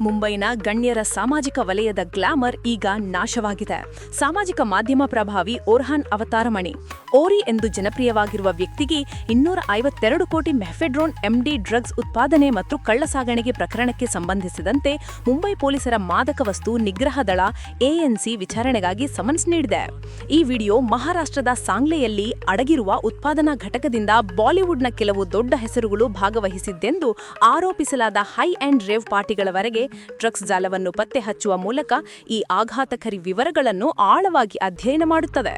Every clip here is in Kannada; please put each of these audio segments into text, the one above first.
ಮುಂಬೈನ ಗಣ್ಯರ ಸಾಮಾಜಿಕ ವಲಯದ ಗ್ಲಾಮರ್ ಈಗ ನಾಶವಾಗಿದೆ. ಸಾಮಾಜಿಕ ಮಾಧ್ಯಮ ಪ್ರಭಾವಿ ಓರ್ಹಾನ್ ಅವತಾರಮಣಿ, ಓರಿ ಎಂದು ಜನಪ್ರಿಯವಾಗಿರುವ ವ್ಯಕ್ತಿಗೆ ಇನ್ನೂರ ಐವತ್ತೆರಡು ಕೋಟಿ ಮೆಫೆಡ್ರೋನ್ ಎಂಡಿ ಡ್ರಗ್ಸ್ ಉತ್ಪಾದನೆ ಮತ್ತು ಕಳ್ಳಸಾಗಣೆಗೆ ಪ್ರಕರಣಕ್ಕೆ ಸಂಬಂಧಿಸಿದಂತೆ ಮುಂಬೈ ಪೊಲೀಸರ ಮಾದಕ ವಸ್ತು ನಿಗ್ರಹ ದಳ ಎಎನ್ಸಿ ವಿಚಾರಣೆಗಾಗಿ ಸಮನ್ಸ್ ನೀಡಿದೆ. ಈ ವಿಡಿಯೋ ಮಹಾರಾಷ್ಟ್ರದ ಸಾಂಗ್ಲೆಯಲ್ಲಿ ಅಡಗಿರುವ ಉತ್ಪಾದನಾ ಘಟಕದಿಂದ ಬಾಲಿವುಡ್ನ ಕೆಲವು ದೊಡ್ಡ ಹೆಸರುಗಳು ಭಾಗವಹಿಸಿದ್ದೆಂದು ಆರೋಪಿಸಲಾದ ಹೈ ಅಂಡ್ ರೇವ್ ಪಾರ್ಟಿಗಳವರೆಗೆ ಡ್ರಗ್ಸ್ ಜಾಲವನ್ನು ಪತ್ತೆ ಹಚ್ಚುವ ಮೂಲಕ ಈ ಆಘಾತಕಾರಿ ವಿವರಗಳನ್ನು ಆಳವಾಗಿ ಅಧ್ಯಯನ ಮಾಡುತ್ತದೆ.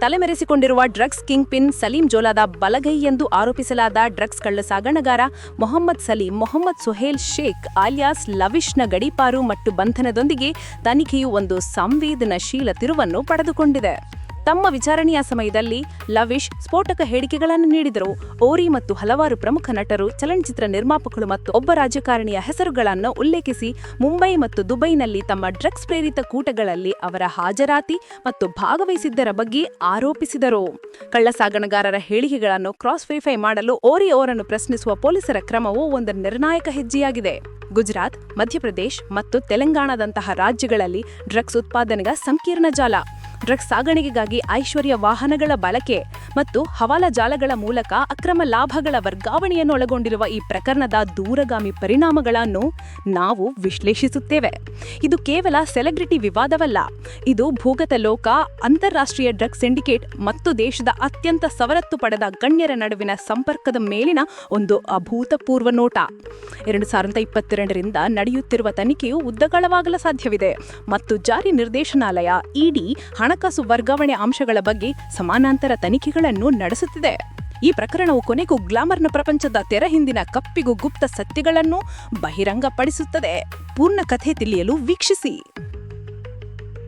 ತಲೆಮರೆಸಿಕೊಂಡಿರುವ ಡ್ರಗ್ಸ್ ಕಿಂಗ್ ಪಿನ್ ಸಲೀಂ ಜೋಲಾದ ಬಲಗೈ ಎಂದು ಆರೋಪಿಸಲಾದ ಡ್ರಗ್ಸ್ ಕಳ್ಳ ಸಾಗಣಗಾರ ಮೊಹಮ್ಮದ್ ಸಲೀಂ ಮೊಹಮ್ಮದ್ ಸುಹೇಲ್ ಶೇಖ್ ಆಲಿಯಾಸ್ ಲವಿಶ್ನ ಗಡೀಪಾರು ಮತ್ತು ಬಂಧನದೊಂದಿಗೆ ತನಿಖೆಯು ಒಂದು ಸಂವೇದನಶೀಲ ತಿರುವನ್ನು ಪಡೆದುಕೊಂಡಿದೆ. ತಮ್ಮ ವಿಚಾರಣೆಯ ಸಮಯದಲ್ಲಿ ಲವಿಶ್ ಸ್ಫೋಟಕ ಹೇಳಿಕೆಗಳನ್ನು ನೀಡಿದರು. ಓರಿ ಮತ್ತು ಹಲವಾರು ಪ್ರಮುಖ ನಟರು, ಚಲನಚಿತ್ರ ನಿರ್ಮಾಪಕರು ಮತ್ತು ಒಬ್ಬ ರಾಜಕಾರಣಿಯ ಹೆಸರುಗಳನ್ನು ಉಲ್ಲೇಖಿಸಿ ಮುಂಬೈ ಮತ್ತು ದುಬೈನಲ್ಲಿ ತಮ್ಮ ಡ್ರಗ್ಸ್ ಪ್ರೇರಿತ ಕೂಟಗಳಲ್ಲಿ ಅವರ ಹಾಜರಾತಿ ಮತ್ತು ಭಾಗವಹಿಸಿದ್ದರ ಬಗ್ಗೆ ಆರೋಪಿಸಿದರು. ಕಳ್ಳಸಾಗಣಗಾರರ ಹೇಳಿಕೆಗಳನ್ನು ಕ್ರಾಸ್ ವೆರಿಫೈ ಮಾಡಲು ಓರಿ ಅವರನ್ನು ಪ್ರಶ್ನಿಸುವ ಪೊಲೀಸರ ಕ್ರಮವು ಒಂದು ನಿರ್ಣಾಯಕ ಹೆಜ್ಜೆಯಾಗಿದೆ. ಗುಜರಾತ್, ಮಧ್ಯಪ್ರದೇಶ್ ಮತ್ತು ತೆಲಂಗಾಣದಂತಹ ರಾಜ್ಯಗಳಲ್ಲಿ ಡ್ರಗ್ಸ್ ಉತ್ಪಾದನೆಗ ಸಂಕೀರ್ಣ ಜಾಲ. ಡ್ರಗ್ಸ್ ಸಾಗಣೆಗಾಗಿ ಐಶ್ವರ್ಯ ವಾಹನಗಳ ಬಳಕೆ ಮತ್ತು ಹವಾಲ ಜಾಲಗಳ ಮೂಲಕ ಅಕ್ರಮ ಲಾಭಗಳ ವರ್ಗಾವಣೆಯನ್ನು ಒಳಗೊಂಡಿರುವ ಈ ಪ್ರಕರಣದ ದೂರಗಾಮಿ ಪರಿಣಾಮಗಳನ್ನು ನಾವು ವಿಶ್ಲೇಷಿಸುತ್ತೇವೆ. ಇದು ಕೇವಲ ಸೆಲೆಬ್ರಿಟಿ ವಿವಾದವಲ್ಲ. ಇದು ಭೂಗತ ಲೋಕ, ಅಂತಾರಾಷ್ಟ್ರೀಯ ಡ್ರಗ್ಸ್ ಸಿಂಡಿಕೇಟ್ ಮತ್ತು ದೇಶದ ಅತ್ಯಂತ ಸವಲತ್ತು ಪಡೆದ ಗಣ್ಯರ ನಡುವಿನ ಸಂಪರ್ಕದ ಮೇಲಿನ ಒಂದು ಅಭೂತಪೂರ್ವ ನೋಟ. ಎರಡು ಸಾವಿರದ ಇಪ್ಪತ್ತೆರಡರಿಂದ ನಡೆಯುತ್ತಿರುವ ತನಿಖೆಯು ಉದ್ದಗಳವಾಗಲು ಸಾಧ್ಯವಿದೆ ಮತ್ತು ಜಾರಿ ನಿರ್ದೇಶನಾಲಯ ಇಡಿ ಹಣಕಾಸು ವರ್ಗಾವಣೆ ಅಂಶಗಳ ಬಗ್ಗೆ ಸಮಾನಾಂತರ ತನಿಖೆಗಳನ್ನು ನಡೆಸುತ್ತಿದೆ. ಈ ಪ್ರಕರಣವು ಕೊನೆಗೂ ಗ್ಲಾಮರ್ನ ಪ್ರಪಂಚದ ತೆರ ಹಿಂದಿನ ಕಪ್ಪಿಗೂ ಗುಪ್ತ ಸತ್ಯಗಳನ್ನು ಬಹಿರಂಗಪಡಿಸುತ್ತದೆ. ಪೂರ್ಣ ಕಥೆ ತಿಳಿಯಲು ವೀಕ್ಷಿಸಿ.